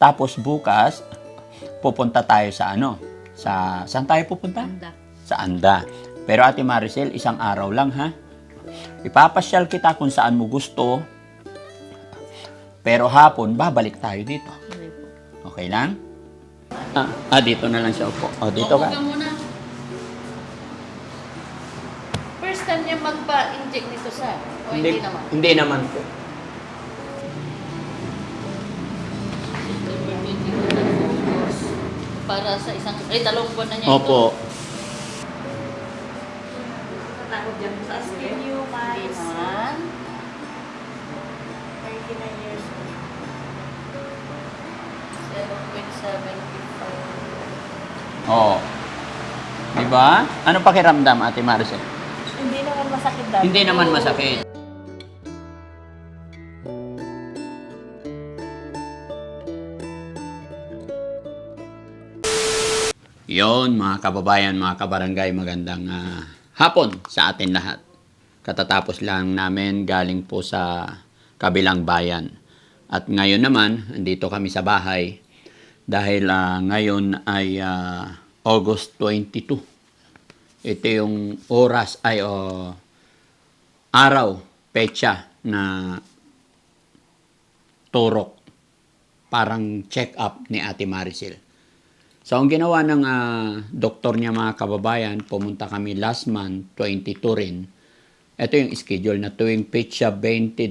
Tapos bukas, pupunta tayo sa ano? Sa, saan tayo pupunta? Anda. Sa Anda. Pero Ate Maricel, isang araw lang ha. Ipapasyal kita kung saan mo gusto. Pero hapon, babalik tayo dito. Okay lang? Ah, ah dito na lang siya upo. O, dito Opo ka. muna. First time niya magpa-inject nito sa o hindi, naman? Hindi naman po. Para sa isang, ay dalawang buwan na niya Opo. Takot dyan sa Asking you, Hindi Max. naman. 39 years old. 7.75. Oo. Di ba? Ano pakiramdam, Ate Maricel? Hindi naman masakit dati. Hindi naman masakit. Yon mga kababayan, mga kabarangay, magandang ah, hapon sa atin lahat. Katatapos lang namin galing po sa kabilang bayan. At ngayon naman, andito kami sa bahay dahil ah, ngayon ay ah, August 22. Ito yung oras ay oh, araw, pecha na turok. Parang check-up ni Ate Maricel. So, ang ginawa ng ah, doktor niya mga kababayan, pumunta kami last month, 22 rin. Ito yung schedule na tuwing pecha 22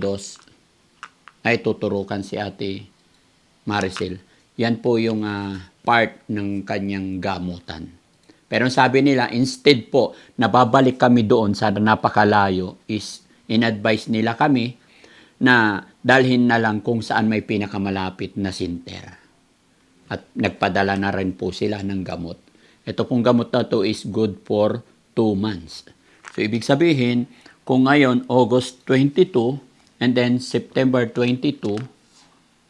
ay tuturukan si Ate Maricel. Yan po yung ah, part ng kanyang gamutan. Pero sabi nila, instead po, nababalik kami doon sa napakalayo is in-advise nila kami na dalhin na lang kung saan may pinakamalapit na sinter. At nagpadala na rin po sila ng gamot. Ito pong gamot na to is good for 2 months. So, ibig sabihin, kung ngayon, August 22, and then September 22,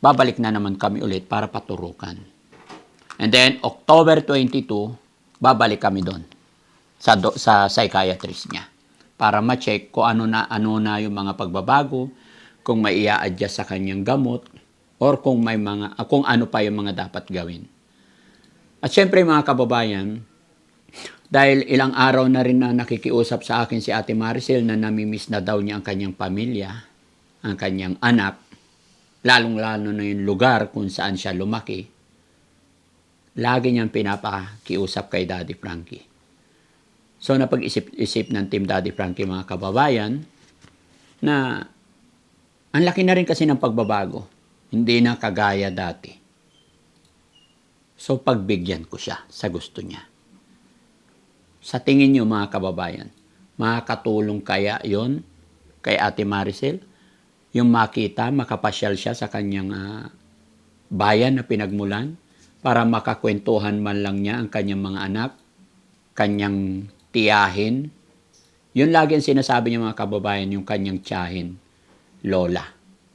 babalik na naman kami ulit para paturukan. And then, October 22, babalik kami doon sa, do, sa psychiatrist niya para ma-check kung ano na, ano na yung mga pagbabago, kung may i-adjust sa kanyang gamot, or kung may mga, kung ano pa yung mga dapat gawin. At syempre mga kababayan, dahil ilang araw na rin na nakikiusap sa akin si Ate Maricel na namimiss na daw niya ang kanyang pamilya, ang kanyang anak, lalong-lalo na yung lugar kung saan siya lumaki, lagi niyang pinapakiusap kay Daddy Frankie. So napag-isip-isip ng Team Daddy Frankie mga kababayan na ang laki na rin kasi ng pagbabago. Hindi na kagaya dati. So pagbigyan ko siya sa gusto niya. Sa tingin niyo mga kababayan, makakatulong kaya yon kay Ate Maricel? Yung makita, makapasyal siya sa kanyang ah, bayan na pinagmulan para makakwentuhan man lang niya ang kanyang mga anak, kanyang tiyahin. Yun lagi ang sinasabi niya mga kababayan, yung kanyang tiyahin, lola.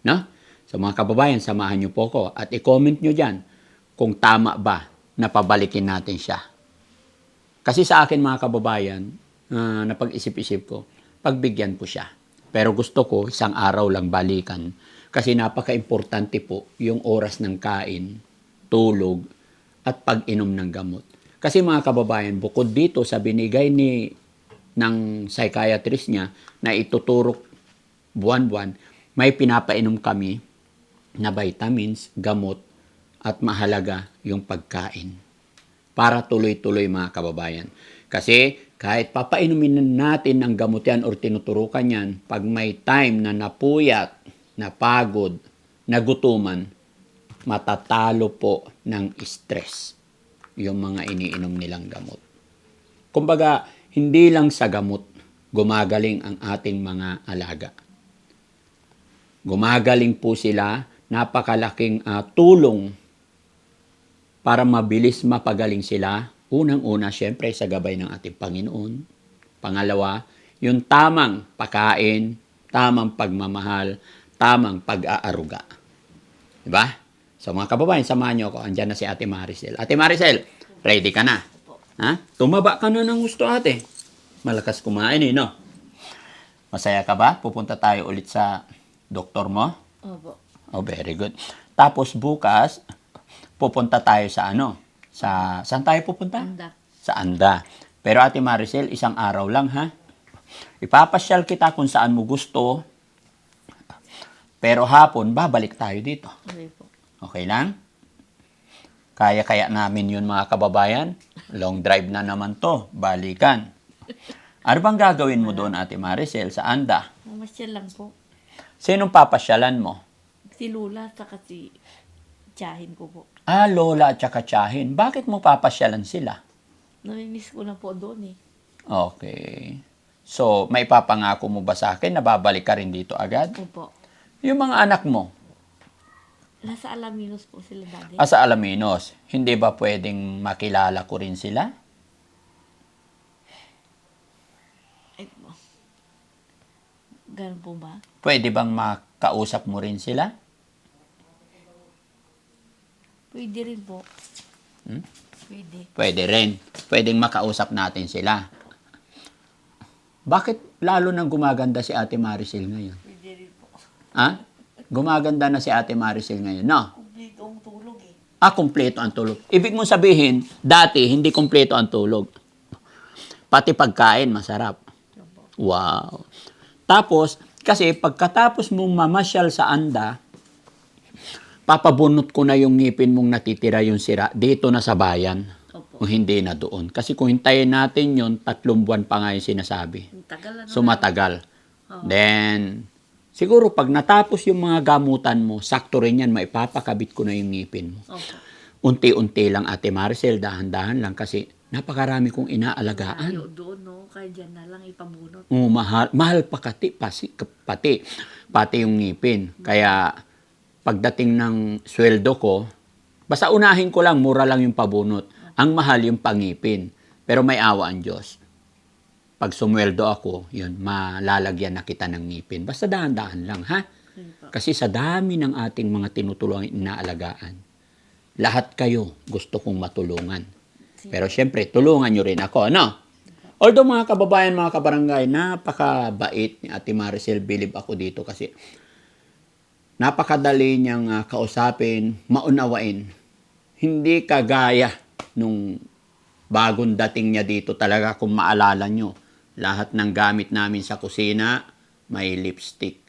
No? So mga kababayan, samahan niyo po ko at i-comment niyo dyan kung tama ba na pabalikin natin siya. Kasi sa akin mga kababayan, ah, napag-isip-isip ko, pagbigyan ko siya. Pero gusto ko isang araw lang balikan kasi napaka-importante po yung oras ng kain, tulog, at pag-inom ng gamot. Kasi mga kababayan, bukod dito sa binigay ni ng psychiatrist niya na ituturok buwan-buwan, may pinapainom kami na vitamins, gamot, at mahalaga yung pagkain. Para tuloy-tuloy mga kababayan. Kasi kahit papainumin na natin ng gamot yan or tinuturukan yan, pag may time na napuyat, napagod, nagutuman, matatalo po ng stress yung mga iniinom nilang gamot. Kumbaga, hindi lang sa gamot gumagaling ang ating mga alaga. Gumagaling po sila, napakalaking ah, tulong para mabilis mapagaling sila. Unang-una, syempre, sa gabay ng ating Panginoon. Pangalawa, yung tamang pagkain, tamang pagmamahal, tamang pag-aaruga. Diba? So mga kababayan, samahan niyo ako. Andyan na si Ate Maricel. Ate Maricel, ready ka na? Ha? Tumaba ka na ng gusto ate. Malakas kumain eh, no? Masaya ka ba? Pupunta tayo ulit sa doktor mo? Opo. Oh, very good. Tapos bukas, pupunta tayo sa ano? Sa, saan tayo pupunta? Anda. Sa Anda. Pero Ate Maricel, isang araw lang ha. Ipapasyal kita kung saan mo gusto. Pero hapon, babalik tayo dito. Okay po. Okay lang? Kaya-kaya namin yun mga kababayan. Long drive na naman to. Balikan. Ano bang gagawin mo doon, Ate Maricel, sa Anda? Mamasyal lang po. Sinong papasyalan mo? Si Lula, saka si Tiyahin ko po. Ah, lola at saka tiyahin. Bakit mo papasyalan sila? Namimiss ko na po doon eh. Okay. So, may papangako mo ba sa akin na babalik ka rin dito agad? Opo. Yung mga anak mo, Nasa Alaminos po sila dati. asa Alaminos, hindi ba pwedeng makilala ko rin sila? Ay po. Ganun po ba? Pwede bang makausap mo rin sila? Pwede rin po. Hmm? Pwede. Pwede rin. Pwedeng makausap natin sila. Bakit lalo nang gumaganda si Ate Maricel ngayon? Pwede rin po. Ha? Gumaganda na si Ate Maricel ngayon, no? Complete ang tulog eh. Ah, kumpleto ang tulog. Ibig mong sabihin, dati hindi kumpleto ang tulog. Pati pagkain, masarap. Wow. Tapos, kasi pagkatapos mong mamasyal sa anda, papabunot ko na yung ngipin mong natitira yung sira dito na sa bayan. Opo. O hindi na doon. Kasi kung hintayin natin yon tatlong buwan pa nga yung sinasabi. Tagal na So, matagal. Oo. Then, siguro pag natapos yung mga gamutan mo, sakto rin yan, maipapakabit ko na yung ngipin mo. Opo. Unti-unti lang, Ate Maricel, dahan-dahan lang kasi napakarami kong inaalagaan. Tayo doon, no? Kaya dyan na lang ipabunot. Oo, mahal, mahal pa kati, pasi, pati, pati yung ngipin. Kaya, pagdating ng sweldo ko, basta unahin ko lang, mura lang yung pabunot. Ang mahal yung pangipin. Pero may awa ang Diyos. Pag sumweldo ako, yun, malalagyan na kita ng ngipin. Basta dahan-dahan lang, ha? Kasi sa dami ng ating mga tinutulungan inaalagaan, lahat kayo gusto kong matulungan. Pero syempre, tulungan nyo rin ako, ano? Although mga kababayan, mga kabarangay, napakabait ni Ate Maricel, bilib ako dito kasi napakadali niyang ah, kausapin, maunawain. Hindi kagaya nung bagong dating niya dito talaga kung maalala nyo. Lahat ng gamit namin sa kusina, may lipstick.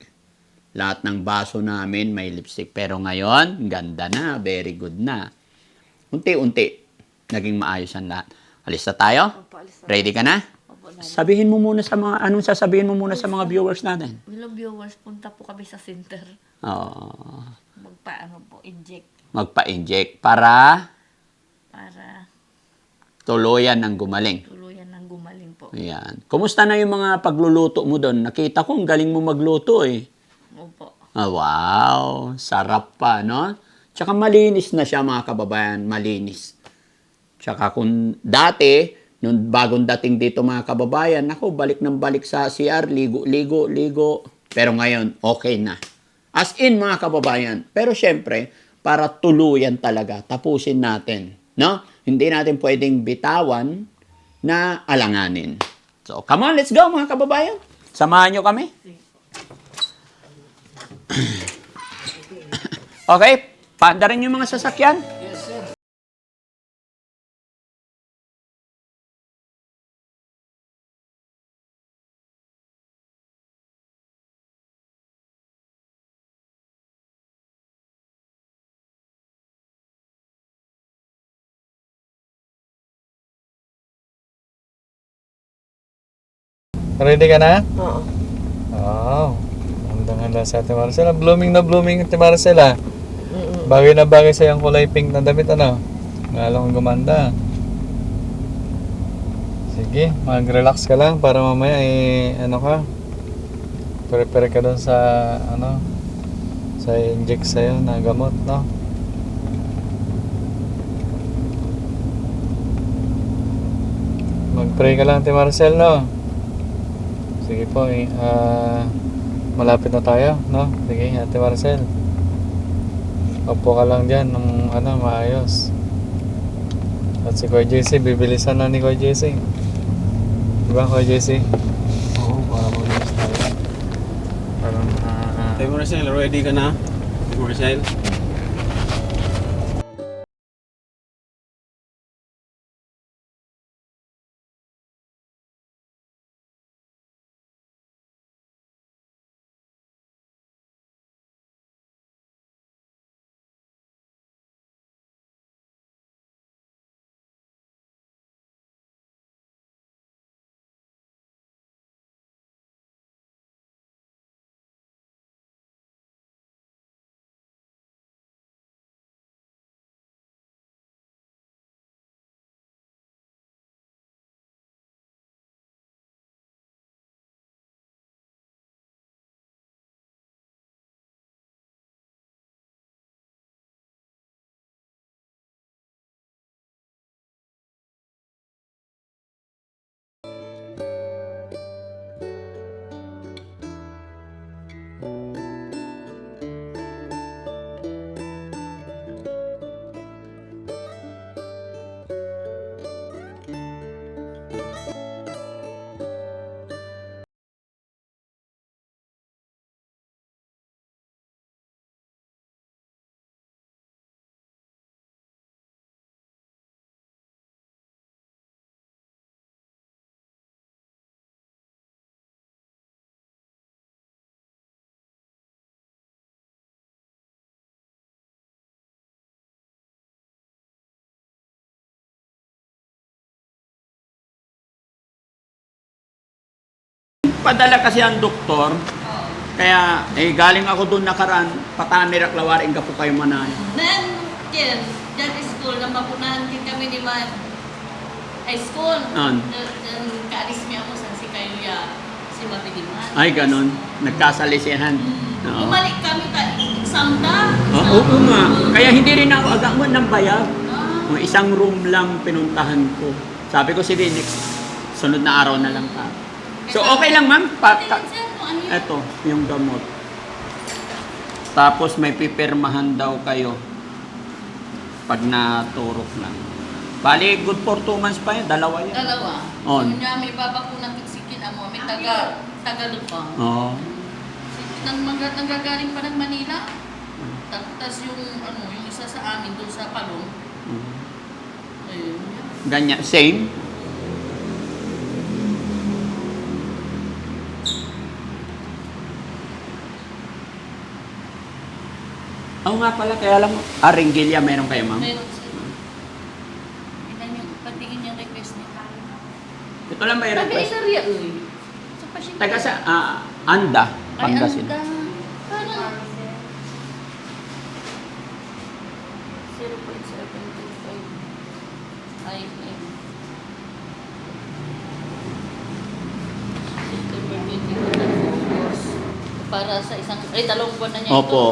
Lahat ng baso namin may lipstick. Pero ngayon, ganda na, very good na. Unti-unti, naging maayos ang lahat. Alis na tayo? Ready ka na? Sabihin mo muna sa mga, anong sasabihin mo muna sa mga viewers natin? Hello viewers, punta po kami sa center. Oo. Magpaano po, inject. magpa-inject para Para tuluyan ng gumaling. tuluyan ng gumaling po. Ayan. Kumusta na yung mga pagluluto mo doon? Nakita ko, ang galing mo magluto eh. Opo. Ah, wow, sarap pa, no? Tsaka malinis na siya mga kababayan, malinis. Tsaka kung dati, nung bagong dating dito mga kababayan, ako, balik ng balik sa CR, ligo, ligo, ligo. Pero ngayon, okay na. As in mga kababayan. Pero syempre, para tuluyan talaga, tapusin natin. No? Hindi natin pwedeng bitawan na alanganin. So, come on, let's go mga kababayan. Samahan nyo kami. Okay, paanda rin yung mga sasakyan. Ready ka na? Oo. Wow. Handang handa sa Ate Marcela. Blooming na blooming Ate Marcela. Mm-mm. Bagay na bagay sa yung kulay pink na damit ano. Lalong gumanda. Sige, mag-relax ka lang para mamaya eh, ano ka. Prepare ka doon sa ano sa inject sa'yo na gamot, no? Mag-pray ka lang, Ate Marcel, no? Sige po, eh, ah, malapit na tayo, no? Sige, Ate Marcel. Opo ka lang dyan ng ano, maayos. At si Kuya JC, bibilisan na ni Kuya JC. Diba, Kuya JC? Oo, para mabilis tayo. Parang, ah, Hey Marcel, ready ka na? Marcel? Nagpadala kasi ang doktor, Oo. kaya eh, galing ako doon nakaraan, patamirak lawarin ka po kayo manay. Nan, Ken, dyan school, na mapunahan din kami ni Ma high school. An? Yan, kaalis niya mo sa si kayo ya, si Mapidiman. Ay, ganon. Nagkasalisihan. Mm. Oo. Bumalik kami ta, exam ta. Ah, oo nga. Kaya hindi rin ako agad mo ng bayag. Ah. Isang room lang pinuntahan ko. Sabi ko, sige, next, sunod na araw na lang ka. So, okay lang, ma'am. Pa, ka- ano yun? eto, yung gamot. Tapos may pipirmahan daw kayo pag naturok lang. Bali, good for two months pa yan. Dalawa yan. Dalawa. On. So, niya may babakunan tiksikin amo. May taga, taga Lupang. Oo. Nang mga nanggagaling pa ng Manila. Tapos yung ano, yung isa sa amin doon sa Palong. Mm. Ayun. Ganyan. Same. Oo nga pala, kaya lang, ah, ringgilya meron kayo, ma'am? Meron siya. Ilan yung patingin yung request niya. Ito lang ba yung Taga request? Ilaria, uy. Sa pasyente. Taga sa ah, Anda, Ay, Pangasinan. ang da- Parang 0.75 IM. September 20 na focus. Para sa isang, ay dalawang buwan na niya Opo.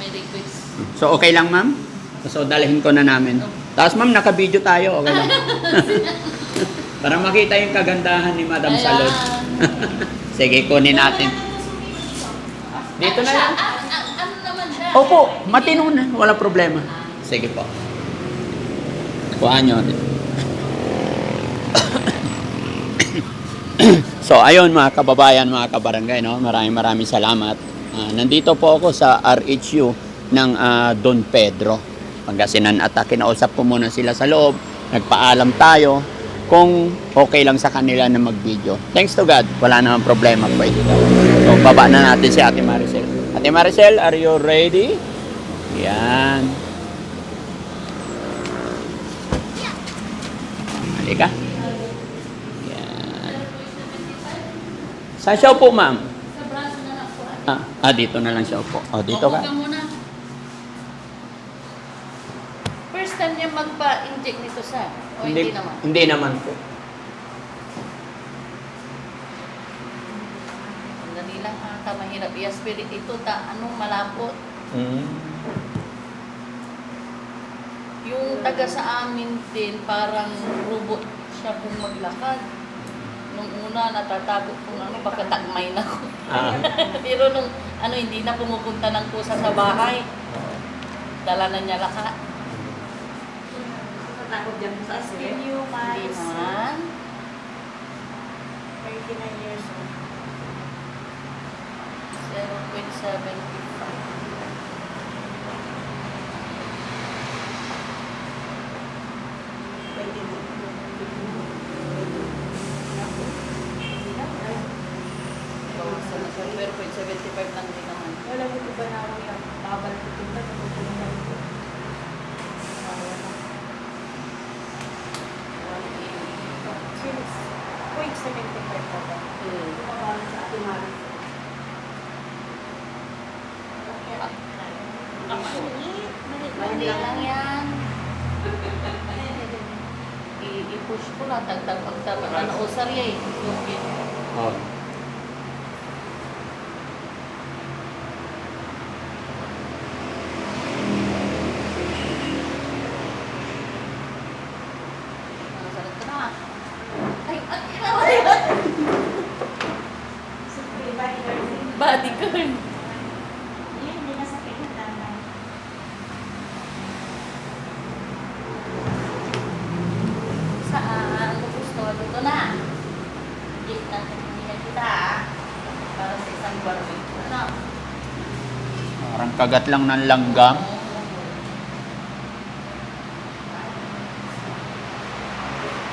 May request. So, okay lang, ma'am? So, dalhin ko na namin. Tapos, ma'am, naka-video tayo. Okay lang. Para makita yung kagandahan ni Madam Ayan. Salud. Sige, kunin natin. Dito na lang. Ah, ah, ano naman siya? Opo, matino na. Wala problema. Sige po. Kuhaan nyo. so, ayun mga kababayan, mga kabarangay, no? maraming maraming salamat. Ah, nandito po ako sa RHU ng ah, Don Pedro, Pangasinan. At uh, kinausap ko muna sila sa loob. Nagpaalam tayo kung okay lang sa kanila na mag-video. Thanks to God, wala namang problema po ito. So, baba na natin si Ate Maricel. Ate Maricel, are you ready? Yan. Halika. Yan. Saan siya po, ma'am? Sa braso na lang po. Ah, ah, dito na lang siya po. Oh, dito Opo ka. muna. First time niya magpa-inject nito sa o hindi, naman? Hindi naman po. Dali lang ata mahirap i-aspirate ito ta anong malapot. Mm. Yung taga sa amin din parang robot siya kung maglakad. Nung una natatakot kung ano baka tagmay na ko. Ah. Pero nung ano hindi na pumupunta ng kusa sa bahay. Dala na niya lahat. Takot dyan sa asin. You, Hindi naman. 39 years old. 0.75. 75 lang din naman. Wala ko ba na ako yan? Nakabalik ko tinta, na rin ko. Point 75 pa ba? Hmm. Kumakaroon sa lang yan. I-push ko na. Tagtag-tagtag. Ano, oh, osarya eh. Yung Oh. Kagat lang ng langgam.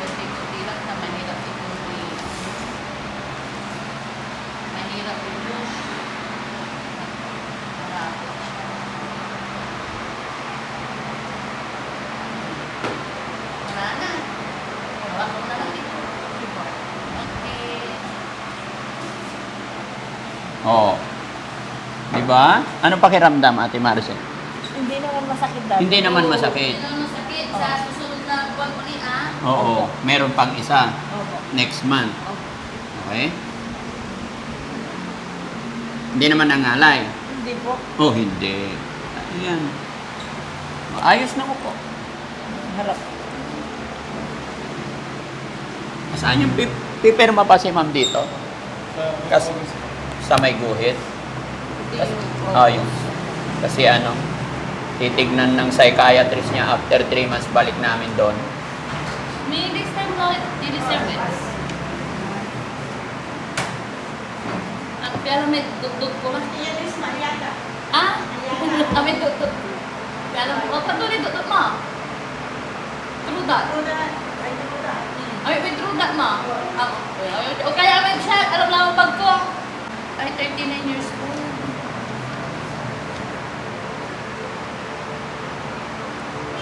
Kunti-kunti lang na mahirap ikunti. Mahirap i-push. Malapit siya. Wala na. Wala ko na lang dito. Okay. Ba? Anong pakiramdam, Ate Maricel? Hindi naman masakit dati. Hindi naman masakit. Hindi naman masakit. Sa susunod na buwan ko ni ah. Oo, meron pang isa. Opo. Next month. Opo. Okay? Hindi naman nangalay. Hindi po. Oh, hindi. Ayan. Ayos na ko po. Harap. Saan yung pip pipirma pa si ma'am dito? Kasi sa may guhit. Kasi, oh, yun. Kasi ano, titignan ng psychiatrist niya after 3 months balik namin doon. May next time na i-reserve it. At pero may dugdug ko lang. Ah? Kami dugdug. Pero, oh, patuloy dugdug mo. True that. Ay, wait, true that mo. Ah, O kaya may check, alam lang ang bag ko. Ay, 39 years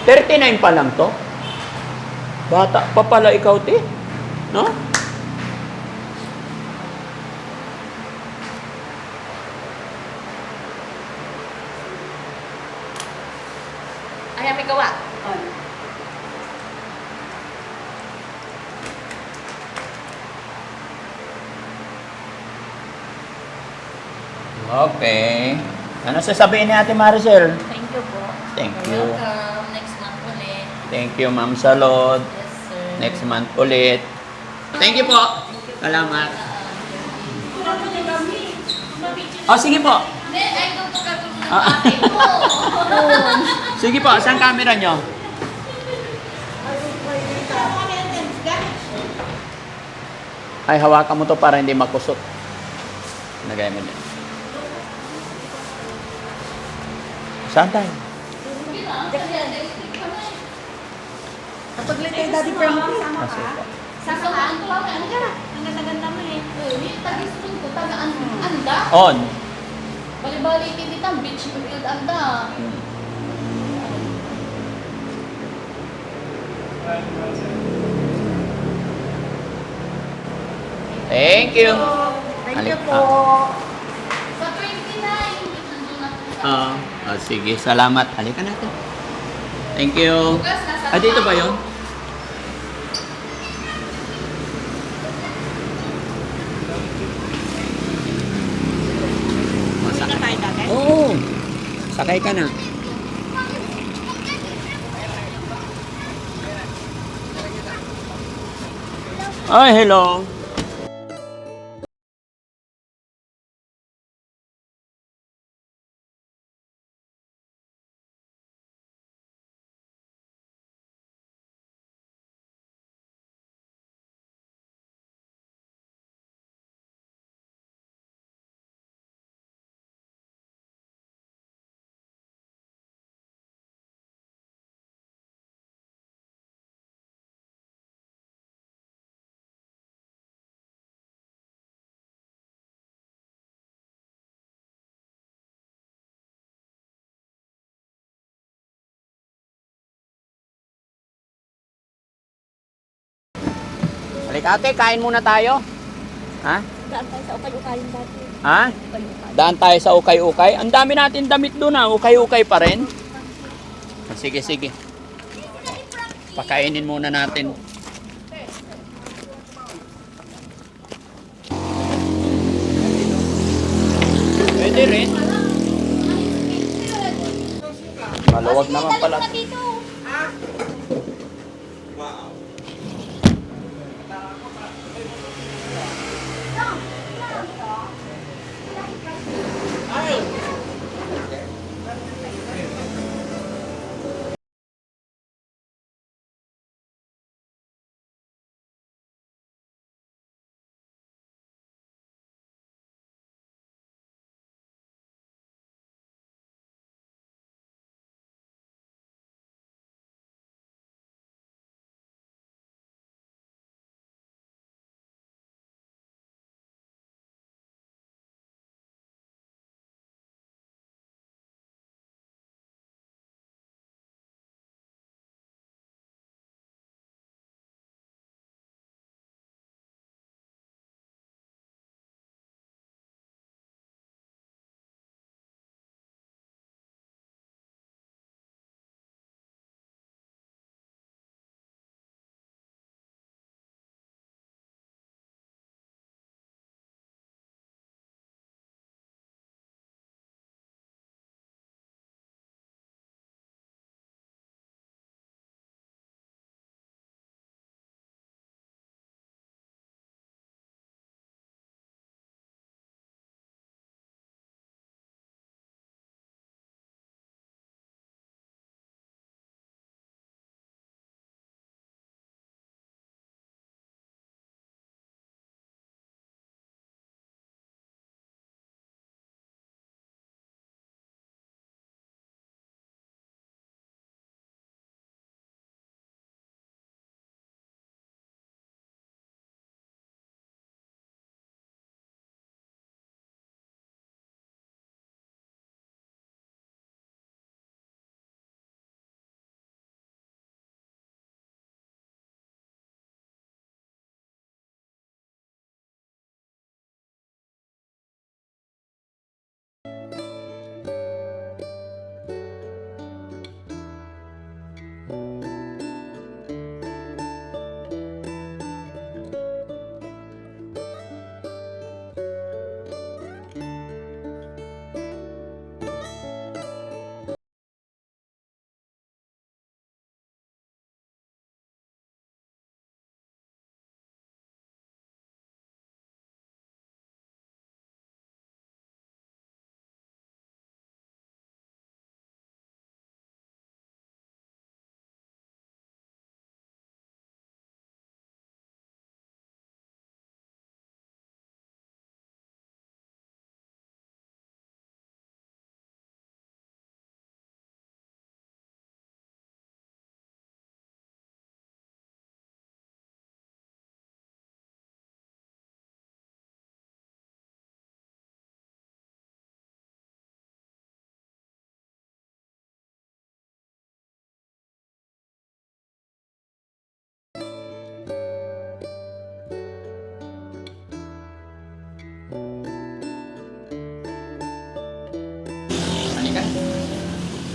old. Thirty-nine pa lang to. Bata pa pala ikaw, ti. No? Ay, may gawa. Okay. Ano sasabihin ni Ate Maricel? Thank you po. Thank You're you. welcome. Thank you, Ma'am Salod. Yes, sir. Next month ulit. Thank you po. Salamat. Oh, sige po. Hindi, ay doon po kagulong ng Ah. tatay ko. Sige po. Saan camera nyo? Ay, hawakan mo to para hindi makusot. Nagay mo din. Saan tayo? Kapag tayo Daddy Frankie. Ah, sige po. Sasamahan ko lang. Ano ka na? Ang ganda-ganda mo eh. Hindi, tagisun ko. Taga an- anda. On. Bali-bali kita beach field anda. Hmm. Thank you. Thank you po. Sa 29, nandun na po siya. Ah, ah, sige, salamat. Halika natin. Thank you. Ah, dito ba yun? Dati. Oo. Sakay ka na. Ay, hello. Ate, kain muna tayo. Ha? Daan tayo sa ukay-ukayin dati. Ha? Ukay-ukay. Daan tayo sa ukay-ukay. Ang dami natin damit doon ah. Ukay-ukay pa rin. Sige, sige. Pakainin muna natin. Pwede rin. Maluwag naman pala. Dito.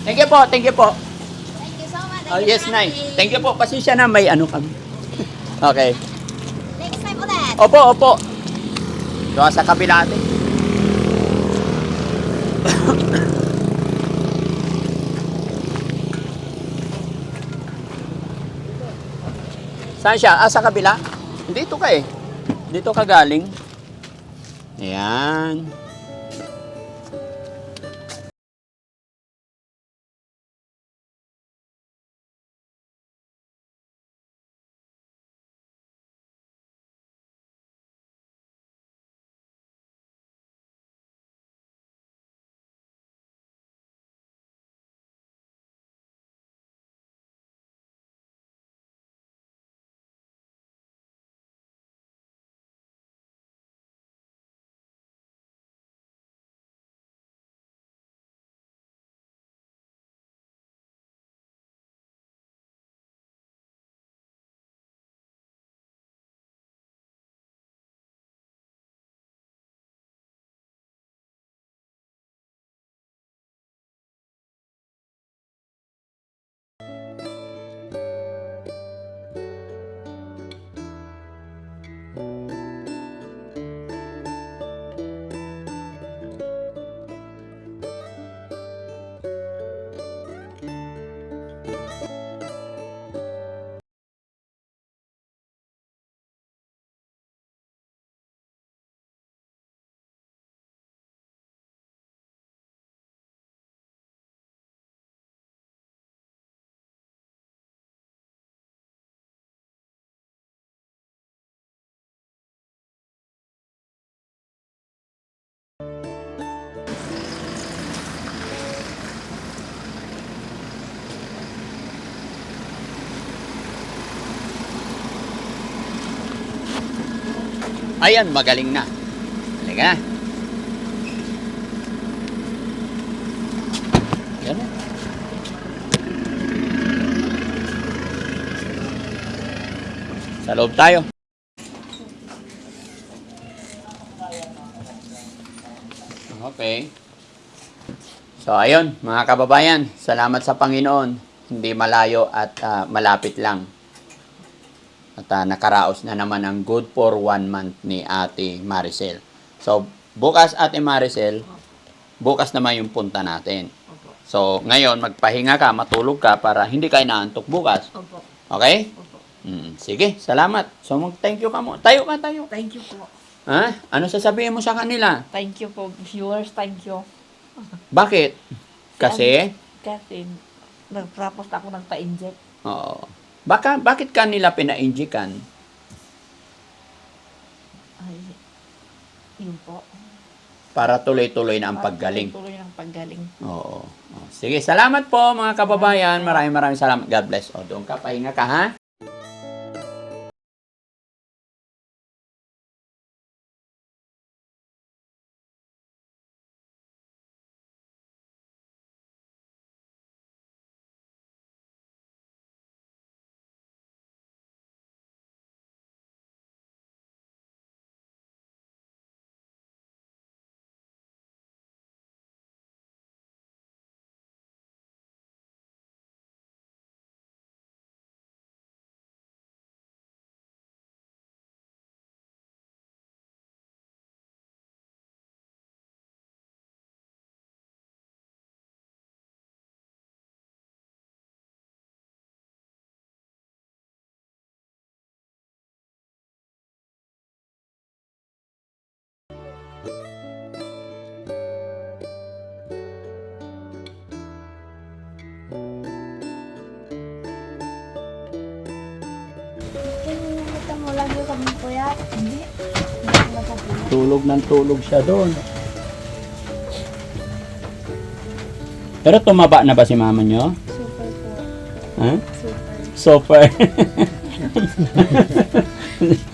Thank you po, thank you po. Thank you so much. Oh, yes, Nay. Thank you po. Pasensya na, may ano kami. Okay. Next time ulit. Opo, opo. Doon sa kabila ate. Saan siya? Ah, sa kabila? Dito ka eh. Dito ka galing. Ayan. Ayan, magaling na. Halika. Na. Sa loob tayo. Okay. So ayun, mga kababayan, salamat sa Panginoon. Hindi malayo at ah, malapit lang. At ah, nakaraos na naman ang good for one month ni Ate Maricel. So, bukas Ate Maricel, bukas naman yung punta natin. Opo. So, ngayon, magpahinga ka, matulog ka para hindi ka inaantok bukas. Opo. Okay? Opo. Mm, sige, salamat. So, mag-thank you ka mo. Tayo ka, tayo. Thank you po. Ha? Ano sasabihin mo sa kanila? Thank you po, viewers. Thank you. Bakit? Kasi? Kasi, nagtapos ako nagpa-inject. Oo. Baka, bakit kanila pina-injikan? Ay, yun po. Para tuloy-tuloy na ang Para paggaling. Tuloy ng paggaling. Oo. Oh, Sige, salamat po mga kababayan. Maraming maraming salamat. God bless. O, doon ka, pahinga ka ha. Tulog ng tulog siya doon. Pero tumaba na ba si mama nyo? Super po. Ha? Super. Super.